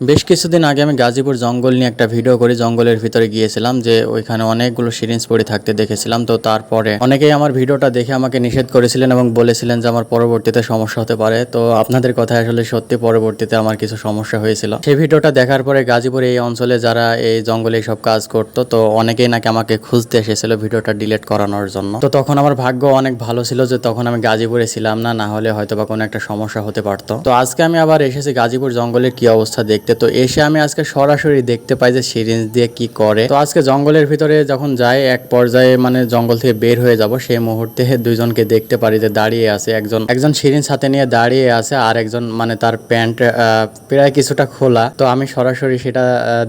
বেশ কিছুদিন আগে আমি গাজীপুর জঙ্গল নিয়ে একটা ভিডিও করি জঙ্গলের ভিতরে গিয়েছিলাম যে ওইখানে অনেকগুলো সিরিঞ্জ পড়ে থাকতে দেখেছিলাম। তো তারপরে অনেকেই আমার ভিডিওটা দেখে আমাকে নিষেধ করেছিলেন এবং বলেছিলেন যে আমার পরবর্তীতে সমস্যা হতে পারে। তো আপনাদের কথা আসলে সত্যি পরবর্তীতে আমার কিছু সমস্যা হয়েছিল। সেই ভিডিওটা দেখার পরে গাজীপুর এই অঞ্চলে যারা এই জঙ্গলে সব কাজ করতো, তো অনেকেই নাকি আমাকে খুঁজতে এসেছিল ভিডিওটা ডিলিট করানোর জন্য। তো তখন আমার ভাগ্য অনেক ভালো ছিল যে তখন আমি গাজীপুরে ছিলাম না না হলে হয়তো বা কোনো একটা সমস্যা হতে পারতো। তো আজকে আমি আবার এসেছি গাজীপুর জঙ্গলের কি অবস্থা দেখতে তো এসে আমি আজকে সরাসরি দেখতে পাই যে সিরিঞ্জ দিয়ে কি করে। তো আজকে জঙ্গলের ভিতরে যখন যাই, এক পর্যায়ে মানে জঙ্গল থেকে বের হয়ে যাব, সেই মুহূর্তে দুইজনকে দেখতে পারি যে দাঁড়িয়ে আছে একজন। একজন সিরিঞ্জ হাতে নিয়ে দাঁড়িয়ে আছে, আর একজন মানে তার প্যান্ট প্রায় কিছুটা খোলা। তো আমি সরাসরি সেটা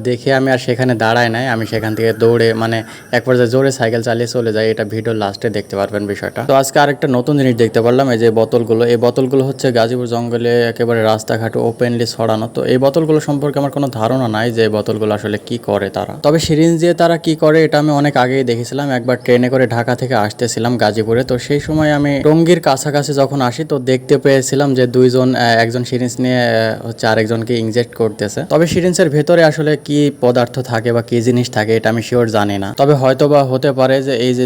দেখে আমি আর সেখানে দাঁড়াই নাই। আমি সেখান থেকে দৌড়ে মানে এক পর্যায়ে জোরে সাইকেল চালিয়ে চলে যাই। এটা ভিডিও লাস্টে দেখতে পারবেন বিষয়টা। তো আজকে আরেকটা নতুন জিনিস দেখতে পারলাম, এই যে বোতলগুলো। এই বোতলগুলো হচ্ছে গাজীপুর জঙ্গলে একেবারে রাস্তাঘাট ওপেনলি ছড়ানো। তো এই বোতলগুলো সম্পর্কে আমার কোনো ধারণা নাই যে বোতলগুলো আসলে কি করে তারা। তবে সিরিঞ্জ দিয়ে তারা কি করে এটা আমি অনেক আগেই দেখেছিলাম। একবার ট্রেনে করে ঢাকা থেকে আসতেছিলাম গাজীপুরে। তো সেই সময় আমি টঙ্গীর কাছাকাছি যখন আসি, তো দেখতে পেয়েছিলাম যে দুইজন একজন সিরিঞ্জ নিয়ে হচ্ছে আরেকজনকে ইনজেক্ট করতেছে। তবে সিরিঞ্জের ভেতরে আসলে কি পদার্থ থাকে বা কি জিনিস থাকে এটা আমি শিওর জানি না। তবে হয়তো বা হতে পারে যে এই যে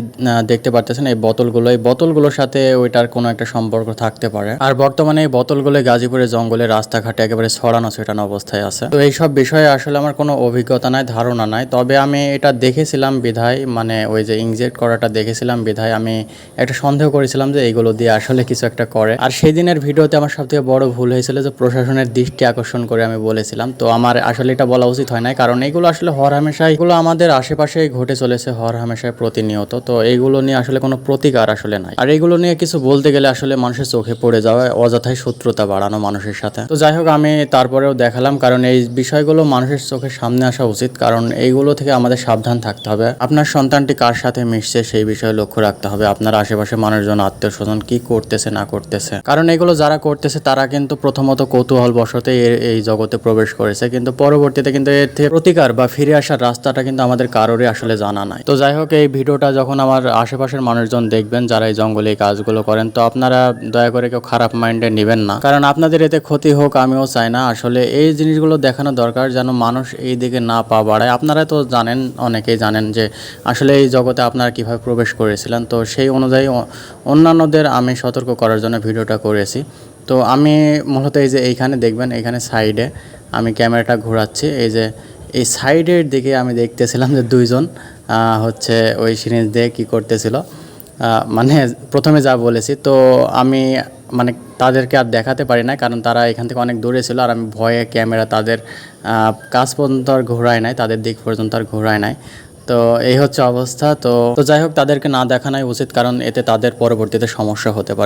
দেখতে পারতেছেন এই বোতলগুলো, এই বোতলগুলোর সাথে ওইটার কোনো একটা সম্পর্ক থাকতে পারে। আর বর্তমানে এই বোতলগুলো গাজীপুরের জঙ্গলে রাস্তাঘাটে একেবারে ছড়ানো ছেটানো অবস্থায় আছে। তো এইসব বিষয়ে আসলে আমার কোনো অভিজ্ঞতা নাই, ধারণা নাই। তবে আমি এটা দেখেছিলাম বিধায় মানে ওই যে ইনজেক্ট করাটা দেখেছিলাম বিধায়, আমি একটা সন্দেহ করেছিলাম যে এইগুলো দিয়ে আসলে কিছু একটা করে। আর সেই দিনের ভিডিওতে আমার সবথেকে বড় ভুল হয়েছিল যে প্রশাসনের দৃষ্টি আকর্ষণ করে আমি বলেছিলাম। তো আমার আসলে এটা বলা উচিত হয় না কারণ এইগুলো আসলে হর হামেশাই, এগুলো আমাদের আশেপাশে ঘটে চলেছে হর হামেশায় প্রতিনিয়ত। তো এইগুলো নিয়ে আসলে কোনো প্রতিকার আসলে নাই। আর এইগুলো নিয়ে কিছু বলতে গেলে আসলে মানুষের চোখে পড়ে যাওয়া অযথায় শত্রুতা বাড়ানো মানুষের সাথে। তো যাই হোক, আমি তারপরেও দেখালাম, কারণ এই বিষয়গুলো মানুষের চোখের সামনে আসা উচিত, কারণ এইগুলো থেকে আমাদের সাবধান থাকতে হবে। আপনার সন্তানটি কার সাথে মিশছে সেই বিষয়ে লক্ষ্য রাখতে হবে। আপনার আশেপাশে মানুষজন আত্মীয় স্বজন কি করতেছে, না করতেছে? কারণ এগুলো যারা করতেছে, তারা কিন্তু প্রথমত কৌতূহল বশতে এই জগতে প্রবেশ করেছে। কিন্তু পরবর্তীতে কিন্তু এর থেকে প্রতিকার বা ফিরে আসার রাস্তাটা কিন্তু আমাদের কারোরই আসলে জানা নাই। তো যাই হোক, এই ভিডিওটা যখন আমার আশেপাশের মানুষজন দেখবেন, যারা এই জঙ্গলে এই কাজগুলো করেন, তো আপনারা দয়া করে কেউ খারাপ মাইন্ডে নেবেন না। কারণ আপনাদের এতে ক্ষতি হোক, আমিও চাই না। আসলে এই জিনিসগুলো দেখানো দরকার যেন মানুষ এই দিকে না পা বাড়ায়। আপনারা তো জানেন, অনেকেই জানেন যে আসলে এই জগতে আপনারা কীভাবে প্রবেশ করেছিলেন। তো সেই অনুযায়ী অন্যান্যদের আমি সতর্ক করার জন্য ভিডিওটা করেছি। তো আমি মূলত এই যে এইখানে দেখবেন এখানে সাইডে আমি ক্যামেরাটা ঘোরাচ্ছি। এই যে এই সাইডের দিকে আমি দেখতেছিলাম যে দুইজন হচ্ছে ওই সিরিজ দিয়ে কী করতেছিল। মানে প্রথমে যা বলেছি, তো আমি মানে তাদেরকে আর দেখাতে পারি না কারণ তারা এখান থেকে অনেক দূরে ছিল আর আমি ভয়ে ক্যামেরা তাদের কাজ পর্যন্ত আর ঘোরায় নাই, তাদের দিক পর্যন্ত আর ঘোরায় নাই। তো এই হচ্ছে অবস্থা। তো তো যাই হোক, তাদেরকে না দেখানোই উচিত, কারণ এতে তাদের পরবর্তীতে সমস্যা হতে পারে।